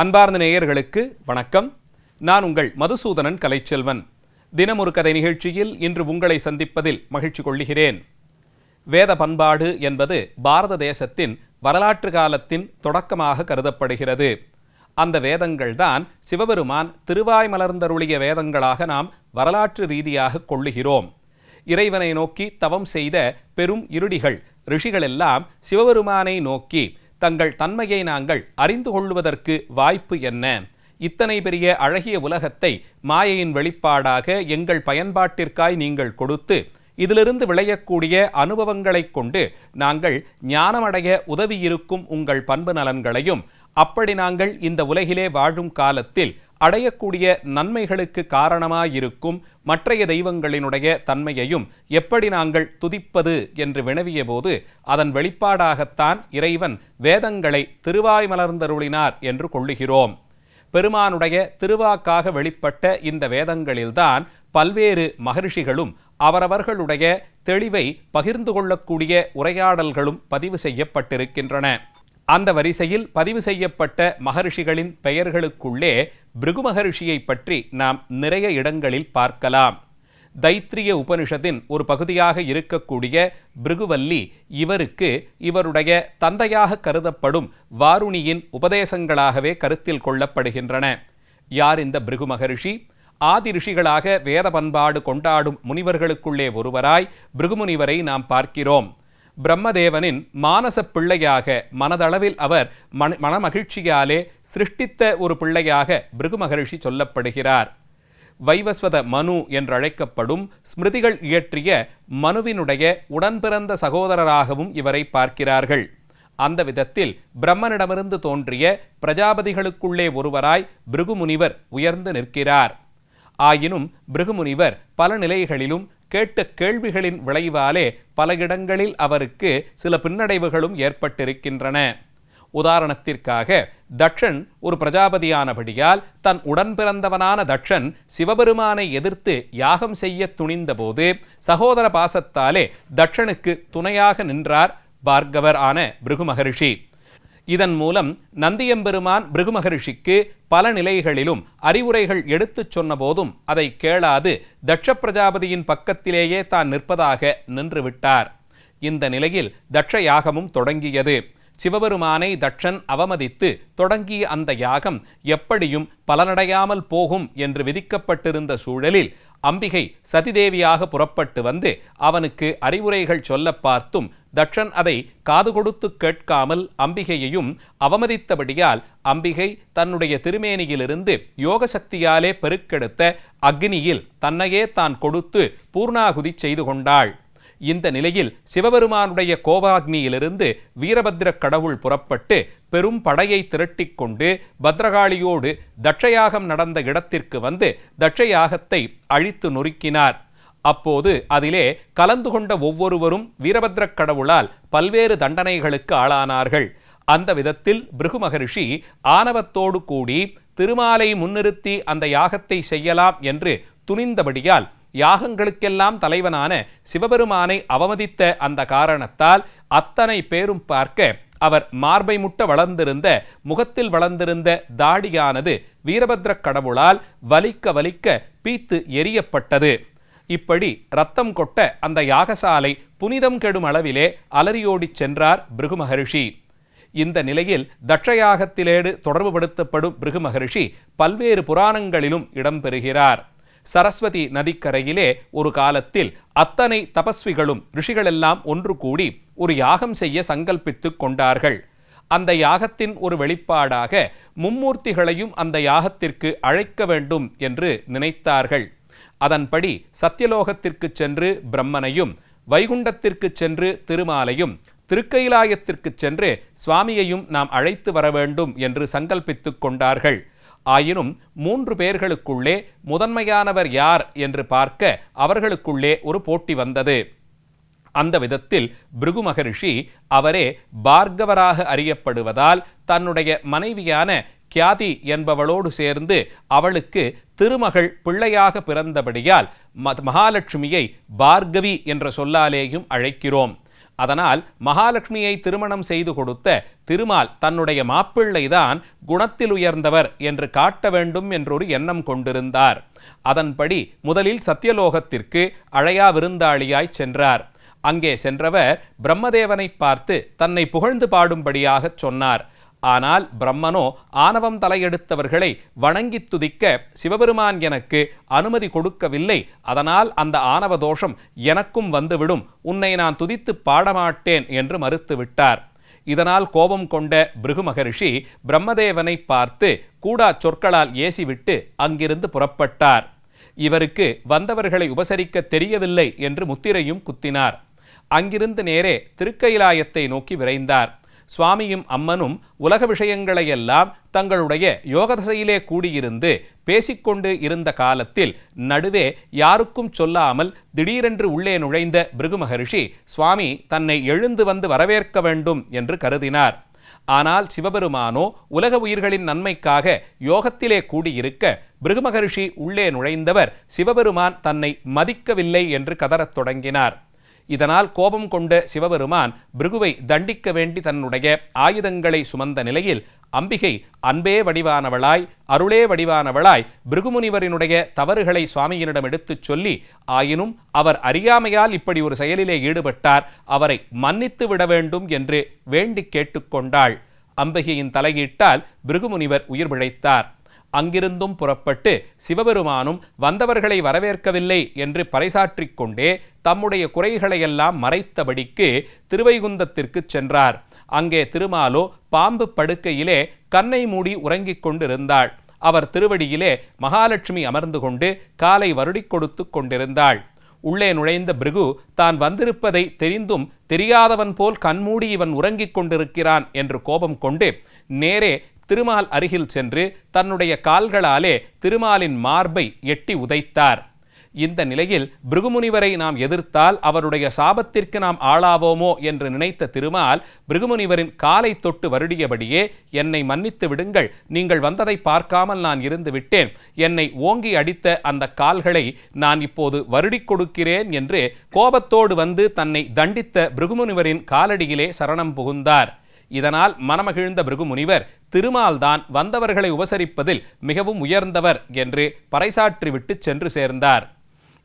அன்பார்ந்த நேயர்களுக்கு வணக்கம். நான் உங்கள் மதுசூதனன் கலைச்செல்வன். தினம் ஒரு கதை நிகழ்ச்சியில் இன்று உங்களை சந்திப்பதில் மகிழ்ச்சி கொள்கிறேன் வேத பண்பாடு என்பது பாரத தேசத்தின் வரலாற்று காலத்தின் தொடக்கமாக கருதப்படுகிறது. அந்த வேதங்கள்தான் சிவபெருமான் திருவாய் மலர்ந்தருளிய வேதங்களாக நாம் வரலாற்று ரீதியாக கொள்ளுகிறோம். இறைவனை நோக்கி தவம் செய்த பெரும் இருடிகள் ரிஷிகளெல்லாம் சிவபெருமானை நோக்கி தங்கள் தன்மையை நாங்கள் அறிந்து கொள்வதற்கு வாய்ப்பு என்ன? இத்தனை பெரிய அழகிய உலகத்தை மாயையின் வெளிப்பாடாக எங்கள் பயன்பாட்டிற்காய் நீங்கள் கொடுத்து இதிலிருந்து விளையக்கூடிய அனுபவங்களைக் கொண்டு நாங்கள் ஞானமடைய உதவியிருக்கும் உங்கள் பண்பு நலன்களையும் அப்படி நாங்கள் இந்த உலகிலே வாழும் காலத்தில் அடையக்கூடிய நன்மைகளுக்கு காரணமாயிருக்கும் மற்றைய தெய்வங்களினுடைய தன்மையையும் எப்படி நாங்கள் துதிப்பது என்று வினவிய போது அதன் வெளிப்பாடாகத்தான் இறைவன் வேதங்களை திருவாய் மலர்ந்தருளினார் என்று கொள்ளுகிறோம். பெருமானுடைய திருவாக்காக வெளிப்பட்ட இந்த வேதங்களில்தான் பல்வேறு மகரிஷிகளும் அவரவர்களுடைய தெளிவை பகிர்ந்து கொள்ளக்கூடிய உரையாடல்களும் பதிவு செய்யப்பட்டிருக்கின்றன. அந்த வரிசையில் பதிவு செய்யப்பட்ட மகரிஷிகளின் பெயர்களுக்குள்ளே பிருகு மகரிஷியை பற்றி நாம் நிறைய இடங்களில் பார்க்கலாம். தைத்திரிய உபனிஷத்தின் ஒரு பகுதியாக இருக்கக்கூடிய பிருகுவல்லி இவருக்கு இவருடைய தந்தையாக கருதப்படும் வாருணியின் உபதேசங்களாகவே கருத்தில் கொள்ளப்படுகின்றன. யார் இந்த பிருகு மகரிஷி ஆதி ரிஷிகளாக வேத பண்பாடு கொண்டாடும் முனிவர்களுக்குள்ளே ஒருவராய் பிருகுமுனிவரை நாம் பார்க்கிறோம். பிரம்மதேவனின் மானச பிள்ளையாக மனதளவில் அவர் மன மனமகிழ்ச்சியாலே சிருஷ்டித்த ஒரு பிள்ளையாக பிருகு மகரிஷி சொல்லப்படுகிறார். வைவஸ்வத மனு என்றழைக்கப்படும் ஸ்மிருதிகள் இயற்றிய மனுவினுடைய உடன்பிறந்த சகோதரராகவும் இவரை பார்க்கிறார்கள். அந்த விதத்தில் பிரம்மனிடமிருந்து தோன்றிய பிரஜாபதிகளுக்குள்ளே ஒருவராய் பிருகுமுனிவர் உயர்ந்து நிற்கிறார். ஆயினும் பிருகுமுனிவர் பல நிலைகளிலும் கேட்ட கேள்விகளின் விளைவாலே பல இடங்களில் அவருக்கு சில பின்னடைவுகளும் ஏற்பட்டிருக்கின்றன. உதாரணத்திற்காக தட்சன் ஒரு பிரஜாபதியானபடியால் தன் உடன் பிறந்தவனான தட்சன் சிவபெருமானை எதிர்த்து யாகம் செய்ய துணிந்தபோது சகோதர பாசத்தாலே தட்சனுக்கு துணையாக நின்றார் பார்கவர் ஆன பிருகு மகரிஷி இதன் மூலம் நந்தியம்பெருமான் பிருகுமகரிஷிக்கு பல நிலைகளிலும் அறிவுரைகள் எடுத்துச் சொன்னபோதும் அதை கேளாது தட்ச பிரஜாபதியின் பக்கத்திலேயே தான் நிற்பதாக நின்றுவிட்டார். இந்த நிலையில் தட்ச யாகமும் தொடங்கியது. சிவபெருமானை தட்சன் அவமதித்து தொடங்கிய அந்த யாகம் எப்படியும் பலனடையாமல் போகும் என்று விதிக்கப்பட்டிருந்த சூழலில் அம்பிகை சதிதேவியாக புறப்பட்டு வந்து அவனுக்கு அறிவுரைகள் சொல்ல பார்த்தும் தட்சன் அதை காது கொடுத்து கேட்காமல் அம்பிகையையும் அவமதித்தபடியால் அம்பிகை தன்னுடைய திருமேனியிலிருந்து யோக சக்தியாலே பெருக்கெடுத்த அக்னியில் தன்னையே தான் கொடுத்து பூர்ணாகுதி செய்து கொண்டாள். இந்த நிலையில் சிவபெருமானுடைய கோபாக்னியிலிருந்து வீரபத்ர கடவுள் புறப்பட்டு பெரும் படையை திரட்டிக் கொண்டு பத்ரகாளியோடு தட்சயாகம் நடந்த இடத்திற்கு வந்து தட்சயாகத்தை அழித்து நொறுக்கினார். அப்போது அதிலே கலந்து கொண்ட ஒவ்வொருவரும் வீரபத்ர கடவுளால் பல்வேறு தண்டனைகளுக்கு ஆளானார்கள். அந்த விதத்தில் பிருகு மகரிஷி ஆணவத்தோடு கூடி திருமாலை முன்னிறுத்தி அந்த யாகத்தை செய்யலாம் என்று துணிந்தபடியால் யாகங்களுக்கெல்லாம் தலைவனான சிவபெருமானை அவமதித்த அந்த காரணத்தால் அத்தனை பேரும் பார்க்க அவர் மார்பை முட்ட வளர்ந்திருந்த முகத்தில் வளர்ந்திருந்த தாடியானது வீரபத்ர கடவுளால் வலிக்க வலிக்க பீத்து எரியப்பட்டது. இப்படி ரத்தம் கொட்ட அந்த யாகசாலை புனிதம் கெடும் அளவிலே அலறியோடிச் சென்றார் பிருகு மகரிஷி இந்த நிலையில் தட்சயாகத்திலேடு தொடர்புபடுத்தப்படும் பிருகு மகரிஷி பல்வேறு புராணங்களிலும் இடம்பெறுகிறார் சரஸ்வதி நதிக்கரையிலே ஒரு காலத்தில் அத்தனை தபஸ்விகளும் ரிஷிகளெல்லாம் ஒன்று கூடி ஒரு யாகம் செய்ய சங்கல்பித்துக் கொண்டார்கள். அந்த யாகத்தின் ஒரு வெளிப்பாடாக மும்மூர்த்திகளையும் அந்த யாகத்திற்கு அழைக்க வேண்டும் என்று நினைத்தார்கள். அதன்படி சத்தியலோகத்திற்கு சென்று பிரம்மனையும் வைகுண்டத்திற்கு சென்று திருமாலையும் திருக்கைலாயத்திற்கு சென்று சுவாமியையும் நாம் அழைத்து வர வேண்டும் என்று சங்கல்பித்துக் கொண்டார்கள். ஆயினும் மூன்று பேர்களுக்குள்ளே முதன்மையானவர் யார் என்று பார்க்க அவர்களுக்குள்ளே ஒரு போட்டி வந்தது. அந்த விதத்தில் பிருகு மகரிஷி அவரே பார்கவராக அறியப்படுவதால் தன்னுடைய மனைவியான கியாதி என்பவளோடு சேர்ந்து அவளுக்கு திருமகள் பிள்ளையாக பிறந்தபடியால் மகாலட்சுமியை பார்கவி என்ற சொல்லாலேயும் அழைக்கிறோம். அதனால் மகாலட்சுமியை திருமணம் செய்து கொடுத்த திருமால் தன்னுடைய மாப்பிள்ளைதான் குணத்தில் உயர்ந்தவர் என்று காட்ட வேண்டும் என்றொரு எண்ணம் கொண்டிருந்தார். அதன்படி முதலில் சத்தியலோகத்திற்கு அழையா விருந்தாளியாய் சென்றார். அங்கே சென்றவர் பிரம்மதேவனை பார்த்து தன்னை புகழ்ந்து பாடும்படியாகச் சொன்னார். ஆனால் பிரம்மனோ ஆணவம் தலையெடுத்தவர்களை வணங்கி துதிக்க சிவபெருமான் எனக்கு அனுமதி கொடுக்கவில்லை. அதனால் அந்த ஆணவ தோஷம் எனக்கும் வந்துவிடும். உன்னை நான் துதித்து பாடமாட்டேன் என்று மறுத்துவிட்டார். இதனால் கோபம் கொண்ட பிருகு மகரிஷி பிரம்மதேவனை பார்த்து கூடா சொற்களால் ஏசிவிட்டு அங்கிருந்து புறப்பட்டார். இவருக்கு வந்தவர்களை உபசரிக்க தெரியவில்லை என்று முத்திரையும் குத்தினார். அங்கிருந்து நேரே திருக்கயிலாயத்தை நோக்கி விரைந்தார். சுவாமியும் அம்மனும் உலக விஷயங்களையெல்லாம் தங்களுடைய யோகதசையிலே கூடியிருந்து பேசிக்கொண்டு இருந்த காலத்தில் நடுவே யாருக்கும் சொல்லாமல் திடீரென்று உள்ளே நுழைந்த பிருகு மகரிஷி சுவாமி தன்னை எழுந்து வந்து வரவேற்க வேண்டும் என்று கருதினார். ஆனால் சிவபெருமானோ உலக உயிர்களின் நன்மைக்காக யோகத்திலே கூடியிருக்க பிருகுமகரிஷி உள்ளே நுழைந்தவர் சிவபெருமான் தன்னை மதிக்கவில்லை என்று கதறத் தொடங்கினார். இதனால் கோபம் கொண்ட சிவபெருமான் பிருகுவை தண்டிக்க வேண்டி தன்னுடைய ஆயுதங்களை சுமந்த நிலையில் அம்பிகை அன்பே வடிவானவளாய் அருளே வடிவானவளாய் பிருகுமுனிவரினுடைய தவறுகளை சுவாமியினிடம் எடுத்துச் சொல்லி ஆயினும் அவர் அறியாமையால் இப்படி ஒரு செயலிலே ஈடுபட்டார் அவரை மன்னித்து விட வேண்டும் என்று வேண்டி கேட்டுக்கொண்டாள் அம்பிகையின் தலையீட்டால் பிருகுமுனிவர் உயிர் பிழைத்தார். அங்கிருந்தும் புறப்பட்டு சிவபெருமானும் வந்தவர்களை வரவேற்கவில்லை என்று பறைசாற்றிக் கொண்டே தம்முடைய குறைகளையெல்லாம் மறைத்தபடிக்கு திருவைகுந்தத்திற்கு சென்றார். அங்கே திருமாலோ பாம்பு படுக்கையிலே கண்ணை மூடி உறங்கிக் கொண்டிருந்தாள். அவர் திருவடியிலே மகாலட்சுமி அமர்ந்து கொண்டு காலை வருடிக் கொடுத்து கொண்டிருந்தாள். உள்ளே நுழைந்த பிருகு தான் வந்திருப்பதை தெரிந்தும் தெரியாதவன் போல் கண்மூடி இவன் உறங்கிக் கொண்டிருக்கிறான் என்று கோபம் கொண்டு நேரே திருமால் அருகில் சென்று தன்னுடைய கால்களாலே திருமாலின் மார்பை எட்டி உதைத்தார். இந்த நிலையில் பிருகுமுனிவரை நாம் எதிர்த்தால் அவருடைய சாபத்திற்கு நாம் ஆளாவோமோ என்று நினைத்த திருமால் பிருகுமுனிவரின் காலை தொட்டு வருடியபடியே என்னை மன்னித்து விடுங்கள் நீங்கள் வந்ததை பார்க்காமல் நான் இருந்து விட்டேன். என்னை ஓங்கி அடித்த அந்த கால்களை நான் இப்போது வருடிக் கொடுக்கிறேன் என்று கோபத்தோடு வந்து தன்னை தண்டித்த பிருகுமுனிவரின் காலடியிலே சரணம் புகுந்தார். இதனால் மனமகிழ்ந்த பிருகுமுனிவர் திருமால்தான் வந்தவர்களை உபசரிப்பதில் மிகவும் உயர்ந்தவர் என்று பறைசாற்றிவிட்டு சென்று சேர்ந்தார்.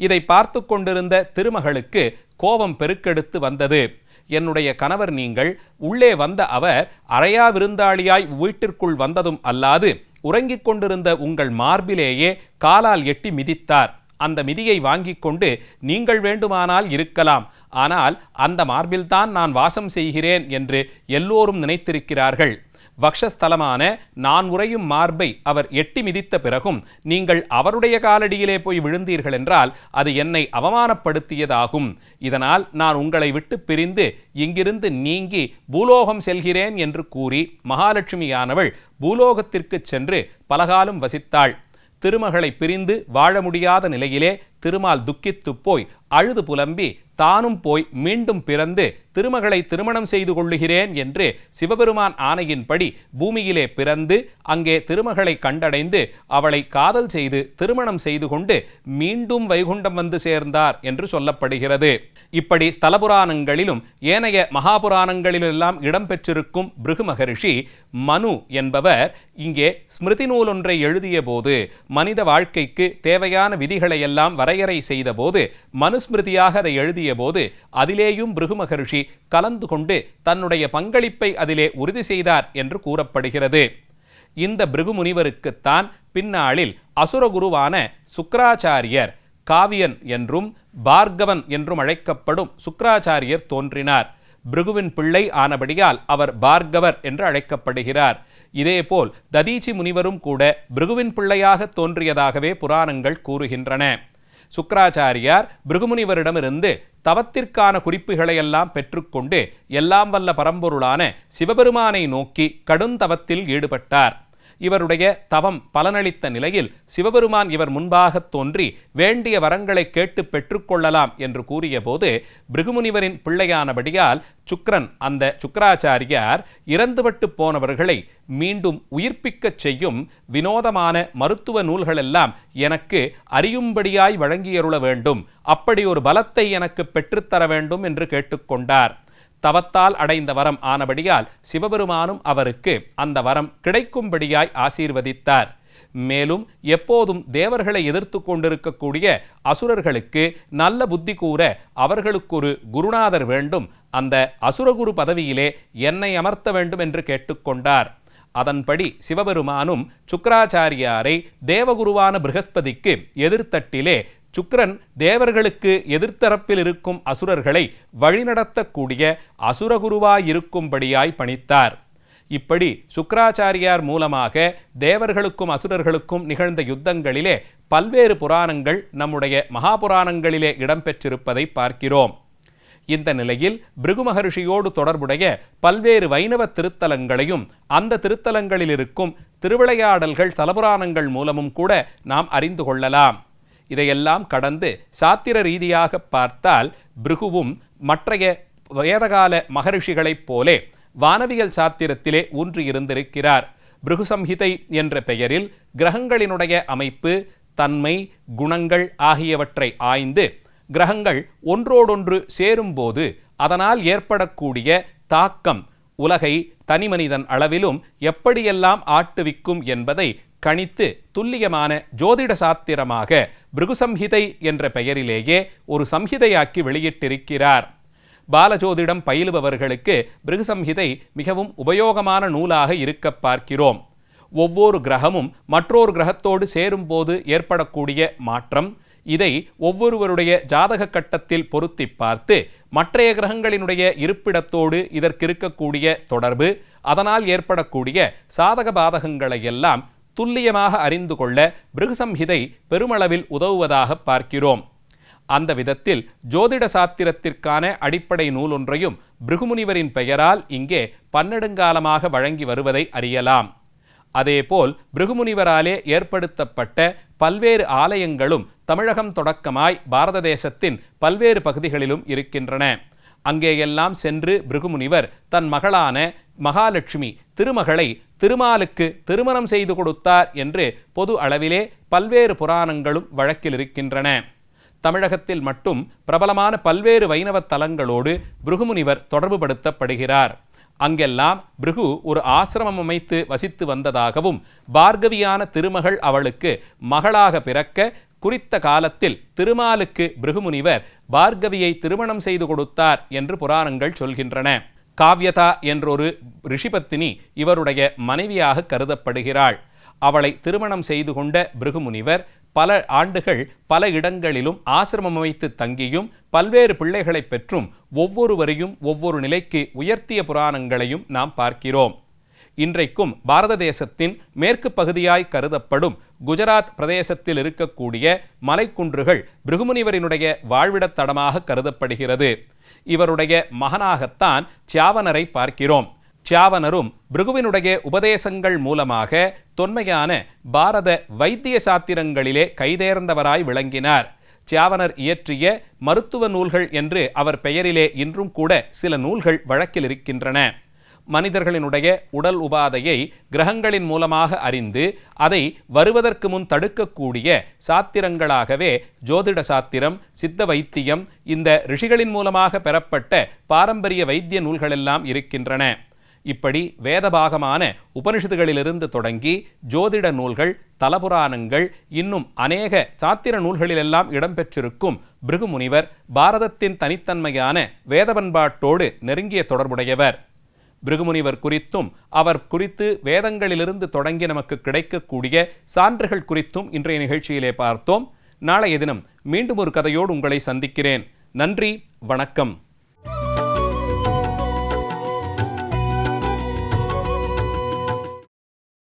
இதை பார்த்து கொண்டிருந்த திருமகளுக்கு கோபம் பெருக்கெடுத்து வந்தது. என்னுடைய கணவர் நீங்கள் உள்ளே வந்த அவர் அறையா விருந்தாளியாய் வீட்டிற்குள் வந்ததும் அல்லாது உறங்கிக் கொண்டிருந்த உங்கள் மார்பிலேயே காலால் எட்டி மிதித்தார். அந்த மிதியை வாங்கிக் கொண்டு நீங்கள் வேண்டுமானால் இருக்கலாம். ஆனால் அந்த மார்பில்தான் நான் வாசம் செய்கிறேன் என்று எல்லோரும் நினைத்திருக்கிறார்கள். வக்ஷஸ்தலமான நான் உறையும் மார்பை அவர் எட்டி மிதித்த பிறகும் நீங்கள் அவருடைய காலடியிலே போய் விழுந்தீர்கள் என்றால் அது என்னை அவமானப்படுத்தியதாகும். இதனால் நான் உங்களை விட்டு பிரிந்து இங்கிருந்து நீங்கி பூலோகம் செல்கிறேன் என்று கூறி மகாலட்சுமியானவள் பூலோகத்திற்கு சென்று பலகாலம் வசித்தாள். திருமகளை பிரிந்து வாழ முடியாத நிலையிலே திருமால் துக்கித்து போய் அழுது புலம்பி தானும் போய் மீண்டும் பிறந்து திருமகளை திருமணம் செய்து கொள்ளுகிறேன் என்று சிவபெருமான் ஆணையின்படி பூமியிலே பிறந்து அங்கே திருமகளை கண்டடைந்து அவளை காதல் செய்து திருமணம் செய்து கொண்டு மீண்டும் வைகுண்டம் வந்து சேர்ந்தார் என்று சொல்லப்படுகிறது. இப்படி ஸ்தலபுராணங்களிலும் ஏனைய மகாபுராணங்களிலெல்லாம் இடம்பெற்றிருக்கும் பிருகு மகரிஷி மனு என்பவர் இங்கே ஸ்மிருதி நூலொன்றை எழுதிய போது மனித வாழ்க்கைக்கு தேவையான விதிகளையெல்லாம் வர வரையறை செய்தபோது மனுஸ்மிருதியாக அதை எழுதிய போது அதிலேயும் பிருகு மகரிஷி கலந்து கொண்டு தன்னுடைய பங்களிப்பை அதிலே உறுதி செய்தார் என்று கூறப்படுகிறது. இந்த பிருகு முனிவருக்குத்தான் பின்னாளில் அசுரகுருவான சுக்கராச்சாரியர் காவியன் என்றும் பார்கவன் என்றும் அழைக்கப்படும் சுக்கராச்சாரியர் தோன்றினார். பிருகுவின் பிள்ளை ஆனபடியால் அவர் பார்கவர் என்று அழைக்கப்படுகிறார். இதேபோல் ததீச்சி முனிவரும் கூட பிருகுவின் பிள்ளையாக தோன்றியதாகவே புராணங்கள் கூறுகின்றன. சுக்கராச்சாரியார் பிருகுமுனிவரிடமிருந்து தவத்திற்கான குறிப்புகளையெல்லாம் பெற்றுக்கொண்டு எல்லாம் வல்ல பரம்பொருளான சிவபெருமானை நோக்கி கடும் தவத்தில் ஈடுபட்டார். இவருடைய தவம் பலனளித்த நிலையில் சிவபெருமான் இவர் முன்பாக தோன்றி வேண்டிய வரங்களை கேட்டு பெற்றுக்கொள்ளலாம் என்று கூறியபோது பிருகுமுனிவரின் பிள்ளையானபடியால் சுக்ரன் அந்த சுக்கராச்சாரியார் இறந்துபட்டு போனவர்களை மீண்டும் உயிர்ப்பிக்கச் செய்யும் வினோதமான மருத்துவ நூல்களெல்லாம் எனக்கு அறியும்படியாய் வழங்கியருள வேண்டும். அப்படி ஒரு பலத்தை எனக்கு பெற்றுத்தர வேண்டும் என்று கேட்டுக்கொண்டார். தவத்தால் அடைந்த வரம் ஆனபடியால் சிவபெருமானும் அவருக்கு அந்த வரம் கிடைக்கும்படியாய் ஆசீர்வதித்தார். மேலும் எப்போதும் தேவர்களை எதிர்த்து கொண்டிருக்கக்கூடிய அசுரர்களுக்கு நல்ல புத்தி கூற அவர்களுக்கு ஒரு குருநாதர் வேண்டும். அந்த அசுரகுரு பதவியிலே என்னை அமர்த்த வேண்டும் என்று கேட்டுக்கொண்டார். அதன்படி சிவபெருமானும் சுக்கராச்சாரியாரை தேவகுருவான பிருகஸ்பதிக்கு எதிர்த்தட்டிலே சுக்கிரன் தேவர்களுக்கு எதிர்த்தரப்பில் இருக்கும் அசுரர்களை வழிநடத்தக்கூடிய அசுரகுருவாயிருக்கும்படியாய் பணித்தார். இப்படி சுக்கராச்சாரியார் மூலமாக தேவர்களுக்கும் அசுரர்களுக்கும் நிகழ்ந்த யுத்தங்களிலே பல்வேறு புராணங்கள் நம்முடைய மகாபுராணங்களிலே இடம்பெற்றிருப்பதை பார்க்கிறோம். இந்த நிலையில் பிருகு மகர்ஷியோடு தொடர்புடைய பல்வேறு வைணவ திருத்தலங்களையும் அந்த திருத்தலங்களில் இருக்கும் திருவிளையாடல்கள் தலபுராணங்கள் மூலமும் கூட நாம் அறிந்து கொள்ளலாம். இதையெல்லாம் கடந்து சாத்திர ரீதியாக பார்த்தால் பிருகுவும் மற்றைய வேதகால மகரிஷிகளைப் போலே வானவியல் சாத்திரத்திலே ஊன்றி இருந்திருக்கிறார். பிருகு சம்ஹிதை என்ற பெயரில் கிரகங்களினுடைய அமைப்பு தன்மை குணங்கள் ஆகியவற்றை ஆய்ந்து கிரகங்கள் ஒன்றோடொன்று சேரும்போது அதனால் ஏற்படக்கூடிய தாக்கம் உலகை தனிமனிதன் அளவிலும் எப்படியெல்லாம் ஆட்டுவிக்கும் என்பதை கணித்து துல்லியமான ஜோதிட சாத்திரமாக பிருகுசம்ஹிதை என்ற பெயரிலேயே ஒரு சம்ஹிதையாக்கி வெளியிட்டிருக்கிறார். பாலஜோதிடம் பயிலுபவர்களுக்கு பிருகுசம்ஹிதை மிகவும் உபயோகமான நூலாக இருக்க பார்க்கிறோம். ஒவ்வொரு கிரகமும் மற்றொரு கிரகத்தோடு சேரும்போது ஏற்படக்கூடிய மாற்றம் இதை ஒவ்வொருவருடைய ஜாதக கட்டத்தில் பொருத்தி பார்த்து மற்றைய கிரகங்களினுடைய இருப்பிடத்தோடு இதற்கிருக்கக்கூடிய தொடர்பு அதனால் ஏற்படக்கூடிய சாதக பாதகங்களை எல்லாம் துல்லியமாக அறிந்து கொள்ள பிருகுசம்ஹிதை பெருமளவில் உதவுவதாக பார்க்கிறோம். அந்த விதத்தில் ஜோதிட சாத்திரத்திற்கான அடிப்படை நூல் ஒன்றையும் பிருகுமுனிவரின் பெயரால் இங்கே பன்னெடுங்காலமாக வழங்கி வருவதை அறியலாம். அதேபோல் பிருகுமுனிவராலே ஏற்படுத்தப்பட்ட பல்வேறு ஆலயங்களும் தமிழகம் தொடக்கமாய் பாரத தேசத்தின் பல்வேறு பகுதிகளிலும் இருக்கின்றன. அங்கேயெல்லாம் சென்று பிருகுமுனிவர் தன் மகளான மகாலட்சுமி திருமகளை திருமாலுக்கு திருமணம் செய்து கொடுத்தார் என்று பொது அளவிலே பல்வேறு புராணங்களும் வழக்கில் இருக்கின்றன தமிழகத்தில் மட்டும் பிரபலமான பல்வேறு வைணவ தலங்களோடு பிருகுமுனிவர் தொடர்புபடுத்தப்படுகிறார். அங்கெல்லாம் பிருகு ஒரு ஆசிரமம் அமைத்து வசித்து வந்ததாகவும் பார்கவியான திருமகள் அவளுக்கு மகளாக பிறக்க குறித்த காலத்தில் திருமாலுக்கு பிருகுமுனிவர் பார்கவியை திருமணம் செய்து கொடுத்தார் என்று புராணங்கள் சொல்கின்றன. காவ்யதா என்றொரு ரிஷிபத்தினி இவருடைய மனைவியாக கருதப்படுகிறாள். அவளை திருமணம் செய்து கொண்ட பிருகுமுனிவர் பல ஆண்டுகள் பல இடங்களிலும் ஆசிரமம் அமைத்து தங்கியும் பல்வேறு பிள்ளைகளை பெற்றும் ஒவ்வொருவரையும் ஒவ்வொரு நிலைக்கு உயர்த்திய புராணங்களையும் நாம் பார்க்கிறோம். இன்றைக்கும் பாரத தேசத்தின் மேற்கு பகுதியாய் கருதப்படும் குஜராத் பிரதேசத்தில் இருக்கக்கூடிய மலைக்குன்றுகள் பிருகுமுனிவரினுடைய வாழ்விடத் தடமாக கருதப்படுகிறது. இவருடைய மகனாகத்தான் சியாவனரை பார்க்கிறோம். சியாவனரும் பிருகுவினுடைய உபதேசங்கள் மூலமாக தொன்மையான பாரத வைத்திய சாத்திரங்களிலே கைதேர்ந்தவராய் விளங்கினார். சியாவனர் இயற்றிய மருத்துவ நூல்கள் என்று அவர் பெயரிலே இன்றும் கூட சில நூல்கள் வழக்கில் இருக்கின்றன. மனிதர்களினுடைய உடல் உபாதையை கிரகங்களின் மூலமாக அறிந்து அதை வருவதற்கு முன் தடுக்கக்கூடிய சாத்திரங்களாகவே ஜோதிட சாத்திரம் சித்த வைத்தியம் இந்த ரிஷிகளின் மூலமாக பெறப்பட்ட பாரம்பரிய வைத்திய நூல்களெல்லாம் இருக்கின்றன. இப்படி வேதபாகமான உபனிஷத்துகளிலிருந்து தொடங்கி ஜோதிட நூல்கள் தலபுராணங்கள் இன்னும் அநேக சாத்திர நூல்களிலெல்லாம் இடம்பெற்றிருக்கும் பிருகுமுனிவர் பாரதத்தின் தனித்தன்மையான வேத பண்பாட்டோடு நெருங்கிய தொடர்புடையவர். பிருகுமுனிவர் குறித்தும் அவர் குறித்து வேதங்களிலிருந்து தொடங்கி நமக்கு கிடைக்கக்கூடிய சான்றுகள் குறித்தும் இன்றைய நிகழ்ச்சியிலே பார்த்தோம். நாளைய தினம் மீண்டும் ஒரு கதையோடு உங்களை சந்திக்கிறேன். நன்றி வணக்கம்.